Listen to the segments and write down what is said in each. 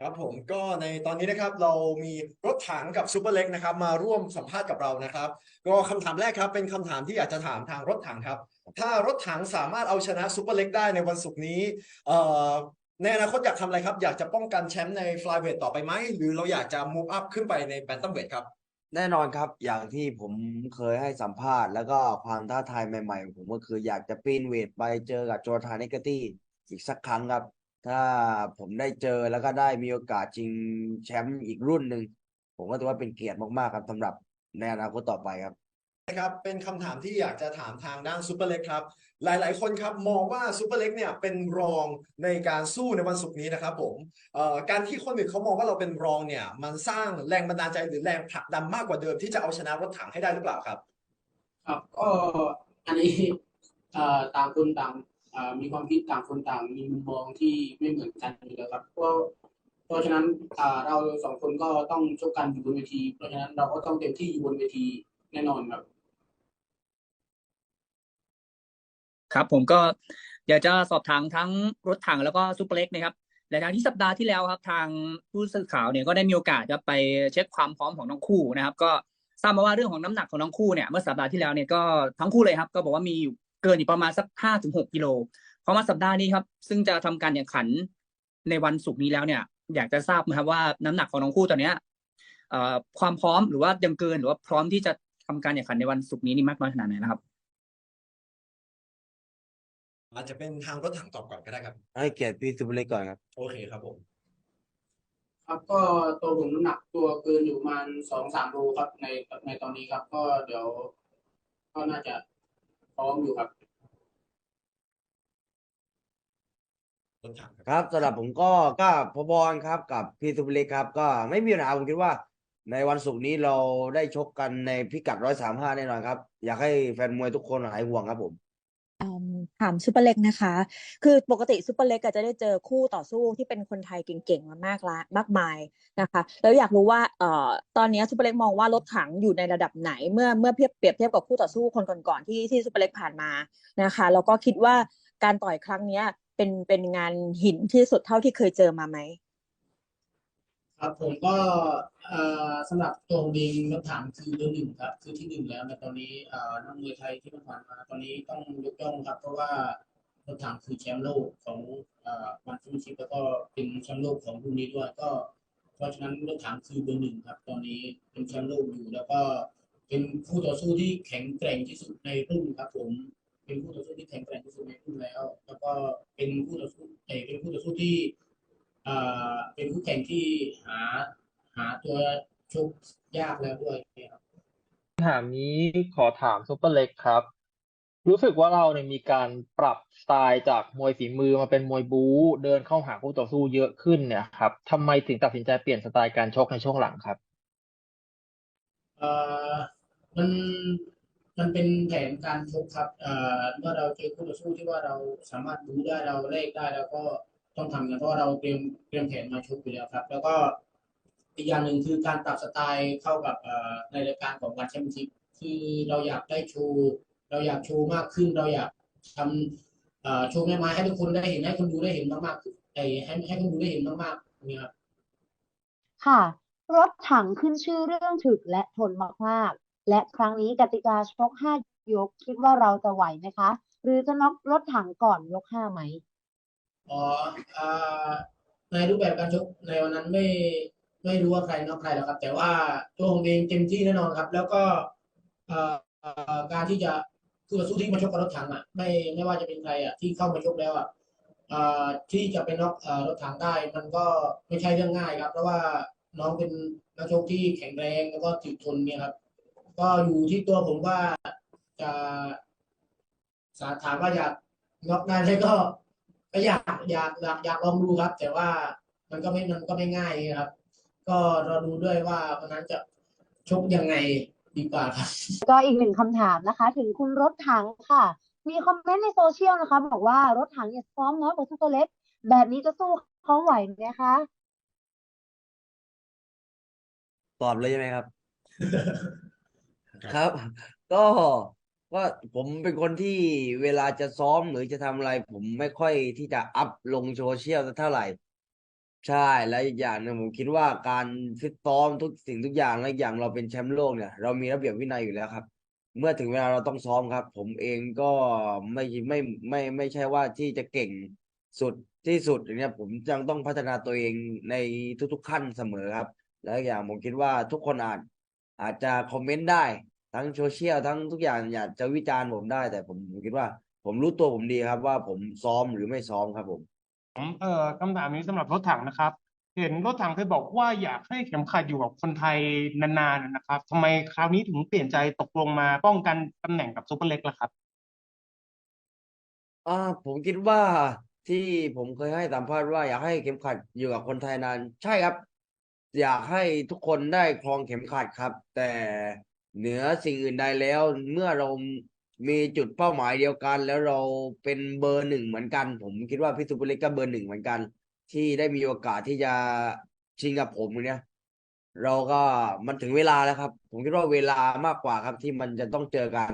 ครับผมก็ในตอนนี้นะครับเรามีรถถังกับซูเปอร์เล็กนะครับมาร่วมสัมภาษณ์กับเรานะครับ ก็คำถามแรกครับเป็นคำถามที่อยากจะถามทางรถถังครับ ถ้ารถถังสามารถเอาชนะซูเปอร์เล็กได้ในวันศุกร์นี้เอ่อในอนาคตอยากทำอะไรครับ อยากจะป้องกันแชมป์ในฟลายเวทต่อไปไหม หรือเราอยากจะมูฟอัพขึ้นไปในแบนตัมเวทครับแน่นอนครับ อย่างที่ผมเคยให้สัมภาษณ์ แล้วก็ความท้าทายใหม่ๆของผมก็คืออยากจะปีนเวทไปเจอกับโจทานเนกตี้อีกสักครั้งครับ ถ้าผมได้เจอแล้วก็ได้มีโอกาสชิงแชมป์อีกรุ่นหนึ่งผมก็ถือว่าเป็นเกียรติมากๆครับสำหรับในอนาคตต่อไปครับนะครับเป็นคำถามที่อยากจะถามทางด้านซูเปอร์เล็กครับ หลาย ๆ คนครับมองว่าซูเปอร์เล็กเนี่ยเป็นรองในการสู้ในวันศุกร์นี้นะครับผมเอ่อการที่คนอื่นเขามองว่าเราเป็นรองเนี่ยมันสร้างแรงบันดาลใจหรือแรงผลักดันมากกว่าเดิมที่จะเอาชนะรถถังให้ได้หรือเปล่าครับ ครับก็อันนี้เอ่อต่างคนต่างเอ่อ มีความคิดต่างคนต่างมีมุมมองที่ไม่เหมือนกันอยู่แล้วครับเพราะเพราะฉะนั้นเราสองคนก็ต้องชกกันอยู่บนเวที เพราะฉะนั้นเราก็ต้องเต็มที่อยู่บนเวทีแน่นอนครับ ครับผมก็อยากจะสอบถามทั้งรถถังแล้วก็ซูเปอร์เล็กนะครับและทางที่สัปดาห์ที่แล้วครับ ทางผู้สื่อข่าวเนี่ยก็ได้มีโอกาสจะไปเช็คความพร้อมของทั้งคู่นะครับ ก็ทราบมาว่าเรื่องของน้ำหนักของทั้งคู่เนี่ยเมื่อสัปดาห์ที่แล้วเนี่ยก็ทั้งคู่เลยครับ ก็บอกว่ามีอยู่ เกินอยู่ประมาณสักห้าถึงหกกิโลพอมาสัปดาห์นี้ครับ ซึ่งจะทำการแข่งขันในวันศุกร์นี้แล้วเนี่ย อยากจะทราบนะครับว่าน้ำหนักของทั้งคู่ตอนเนี้ยเอ่อความพร้อมหรือว่ายังเกินหรือว่าพร้อมที่จะทำการแข่งขันในวันศุกร์นี้นี่มากน้อยขนาดไหนนะครับอาจจะเป็นทางรถถังตอบก่อนก็ได้ครับให้เกียรติพี่ซูเปอร์เล็กก่อนครับ โอเคครับผมครับก็ตัวผมน้ำหนักตัวเกินอยู่ประมาณสองสามโลครับในในตอนนี้ครับ ก็เดี๋ยว ก็น่าจะ พร้อมอยู่ครับ ครับสำหรับผมก็ก็พอบอลครับกับพี่ซูเปอร์เล็กครับ ก็ไม่มีปัญหาผมคิดว่า ในวันศุกร์นี้เราได้ชกกันในพิกัดร้อยสามห้าแน่นอนครับ อยากให้แฟนมวยทุกคนหายห่วงครับผม ถามซูเปอร์เล็กนะคะ คือปกติซูเปอร์เล็กก็จะได้เจอคู่ต่อสู้ที่เป็นคนไทยเก่งๆมามากละมากมายนะคะ แล้วอยากรู้ว่าเอ่อตอนนี้ซูเปอร์เล็กมองว่ารถถังอยู่ในระดับไหน เมื่อเมื่อเทียบเปรียบเทียบกับคู่ต่อสู้คนก่อนๆที่ที่ซูเปอร์เล็กผ่านมานะคะแล้วก็คิดว่าการต่อยครั้งเนี้ยเป็นเป็นงานหินที่สุดเท่าที่เคยเจอมาไหม ครับผมก็สำหรับตัวผมเองรถถังคือเบอร์หนึ่งครับ คือที่หนึ่งแล้วในตอนนี้นักมวยไทยที่ผ่านมาตอนนี้ต้องยกย่องครับ เพราะว่ารถถังคือแชมป์โลกของวันฟิชิปแล้วก็เป็นแชมป์โลกของรุ่นนี้ด้วย ก็ เพราะฉะนั้นรถถังคือเบอร์หนึ่งครับ ตอนนี้เป็นแชมป์โลกอยู่ แล้วก็เป็นคู่ต่อสู้ที่แข็งแกร่งที่สุดในรุ่นครับ ผมเป็นคู่ต่อสู้ที่แข็งแกร่งที่สุดในรุ่นแล้ว แล้วก็เป็นคู่ต่อสู้เอ่เป็นคู่ต่อสู้ที่ เป็นคู่แข่งที่หาหาตัวชกยากแล้วด้วยครับคำถามนี้ขอถามซุปเปอร์เล็กครับ รู้สึกว่าเราเนี่ยมีการปรับสไตล์จากมวยฝีมือมาเป็นมวยบู๊เดินเข้าหาคู่ต่อสู้เยอะขึ้นเนี่ยครับทำไมถึงตัดสินใจเปลี่ยนสไตล์การชกในช่วงหลังครับเอ่อมันมันเป็นแผนการชกครับเอ่อเมื่อเราเจอคู่ต่อสู้ที่ว่าเราสามารถบูได้เราเลขได้แล้วก็ ต้องทำกันเพราะเราเตรียมเตรียมแผนมาชกอยู่แล้วครับ แล้วก็อีกอย่างหนึ่งคือการปรับสไตล์เข้ากับในรายการของวันแชมเปี้ยนชิพคือเราอยากได้โชว์เราอยากโชว์มากขึ้น เราอยากทำโชว์แม่ไม้ให้ทุกคนได้เห็นให้คนดูได้เห็นมากๆให้ให้คนดูได้เห็นมากๆเนี่ยครับค่ะ รถถังขึ้นชื่อเรื่องถึกและทนมากๆและครั้งนี้กติกาชกห้ายกคิดว่าเราจะไหวไหมคะ หรือจะน็อกรถถังก่อนยกห้าไหม อ๋ออ่าในรูปแบบการชกในวันนั้นไม่ไม่รู้ว่าใครนอกใครแล้วครับ แต่ว่าตัวผมเองเต็มที่แน่นอนครับ แล้วก็เอ่อเอ่อการที่จะคู่ต่อสู้ที่มาชกกับรถถังอะไม่ไม่ว่าจะเป็นใครอะที่เข้ามาชกแล้วอะเอ่อที่จะเป็นน็อกเอ่อรถถังได้ มันก็ไม่ใช่เรื่องง่ายครับ เพราะว่าน้องเป็นนักชกที่แข็งแรงแล้วก็ถึกทนเนี่ยครับ ก็อยู่ที่ตัวผมว่าจะสาถามว่าอยากน็อกได้ไหมก็ ก็อยากอยากอยากอยากลองดูครับ แต่ว่ามันก็ไม่มันก็ไม่ง่ายครับ ก็รอดูด้วยว่าวันนั้นจะชกยังไงดีกว่าครับ ก็อีกหนึ่งคำถามนะคะ ถึงคุณรถถังค่ะ มีคอมเมนต์ในโซเชียลนะคะ บอกว่ารถถังเนี่ยซ้อมน้อยกว่าซุปเปอร์เล็กแบบนี้จะสู้เขาไหวไหมคะตอบเลยใช่ไหมครับ ครับ ก็ ว่าผมเป็นคนที่เวลาจะซ้อมหรือจะทำอะไร ผมไม่ค่อยที่จะอัพลงโซเชียลสักเท่าไหร่ ใช่แล้วอีกอย่างหนึ่งผมคิดว่าการฟิตซ้อมทุกสิ่งทุกอย่างและอีกอย่างเราเป็นแชมป์โลกเนี่ย เรามีระเบียบวินัยอยู่แล้วครับ เมื่อถึงเวลาเราต้องซ้อมครับ ผมเองก็ไม่ไม่ไม่ไม่ใช่ว่าที่จะเก่งสุดที่สุดอย่างเนี้ยผมยังต้องพัฒนาตัวเองในทุกๆขั้นเสมอครับ แล้วอีกอย่างผมคิดว่าทุกคนอาจอาจจะคอมเมนต์ได้ ทั้งโซเชียลทั้งทุกอย่างอยากจะวิจารณ์ผมได้ แต่ผมผมคิดว่า ผมรู้ตัวผมดีครับว่าผมซ้อมหรือไม่ซ้อมครับผมผมเอ่อคำถามนี้สำหรับรถถังนะครับ เห็นรถถังเคยบอกว่าอยากให้เข็มขัดอยู่กับคนไทยนานๆนะครับทำไมคราวนี้ถึงเปลี่ยนใจตกลงมาป้องกันตำแหน่งกับซูเปอร์เล็กล่ะครับ อ่าผมคิดว่าที่ผมเคยให้สัมภาษณ์ว่าอยากให้เข็มขัดอยู่กับคนไทยนาน ใช่ครับ อยากให้ทุกคนได้ครองเข็มขัดครับ แต่ เหนือสิ่งอื่นใดแล้ว เมื่อเรามีจุดเป้าหมายเดียวกัน แล้วเราเป็นเบอร์หนึ่งเหมือนกัน ผมคิดว่าพี่สุปเล็กก็เบอร์หนึ่งเหมือนกัน ที่ได้มีโอกาสที่จะชิงกับผมเนี่ย เราก็มันถึงเวลาแล้วครับ ผมคิดว่าเวลามากกว่าครับที่มันจะต้องเจอกัน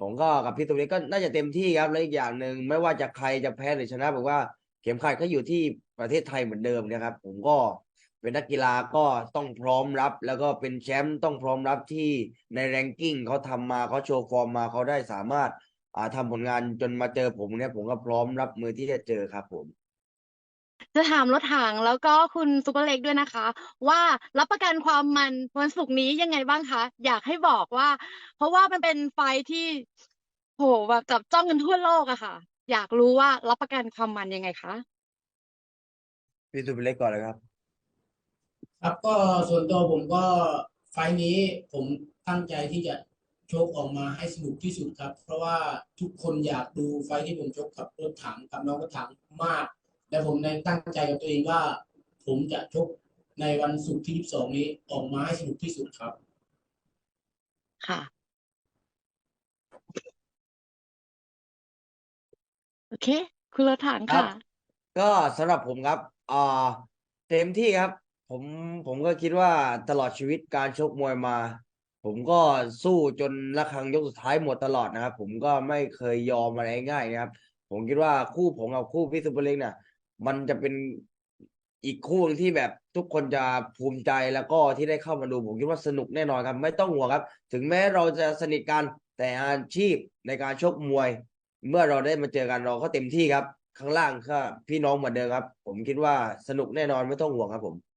ผมก็กับพี่ตุ้มเล็กก็น่าจะเต็มที่ครับและอีกอย่างหนึ่งไม่ว่าจะใครจะแพ้หรือชนะผมว่าเข็มขัดก็อยู่ที่ประเทศไทยเหมือนเดิมนะครับ ผมก็ เป็นนักกีฬาก็ต้องพร้อมรับ แล้วก็เป็นแชมป์ต้องพร้อมรับที่ในแรงกิ้งเขาทำมาเขาโชว์ฟอร์มมาเขาได้สามารถอ่าทำผลงานจนมาเจอผมเนี่ยผมก็พร้อมรับมือที่จะเจอครับผมจะถามรถถังแล้วก็คุณซุปเปอร์เล็กด้วยนะคะ ว่ารับประกันความมันวันศุกร์นี้ยังไงบ้างคะ อยากให้บอกว่า เพราะว่ามันเป็นไฟท์ที่โหแบบจับจ้องกันทั่วโลกอะค่ะ อยากรู้ว่ารับประกันความมันยังไงคะพี่ตุ้มเล็กก่อนเลยครับ ครับก็ส่วนตัวผมก็ไฟล์นี้ผมตั้งใจที่จะชกออกมาให้สนุกที่สุดครับ เพราะว่าทุกคนอยากดูไฟล์ที่ผมชกกับรถถังกับน้องรถถังมาก และผมในตั้งใจกับตัวเองว่า ผมจะชกในวันศุกร์ที่ 22 นี้ออกมาให้สนุกที่สุดครับ ค่ะ โอเค คุณรถถังครับ ค่ะ ก็สำหรับผมครับอ่าเต็มที่ครับ ผมผมก็คิดว่าตลอดชีวิตการชกมวยมา ผมก็สู้จนละครั้งยกสุดท้ายหมดตลอดนะครับ ผมก็ไม่เคยยอมอะไรง่ายนะครับ ผมคิดว่าคู่ผมกับคู่พี่ซุเปอร์เล็กเนี่ยมันจะเป็นอีกคู่หนึ่งที่แบบทุกคนจะภูมิใจแล้วก็ที่ได้เข้ามาดู ผมคิดว่าสนุกแน่นอนครับ ไม่ต้องห่วงครับ ถึงแม้เราจะสนิทกันแต่อาชีพในการชกมวย เมื่อเราได้มาเจอกันเราก็เต็มที่ครับ ข้างล่างก็พี่น้องเหมือนเดิมครับ ผมคิดว่าสนุกแน่นอนไม่ต้องห่วงครับผม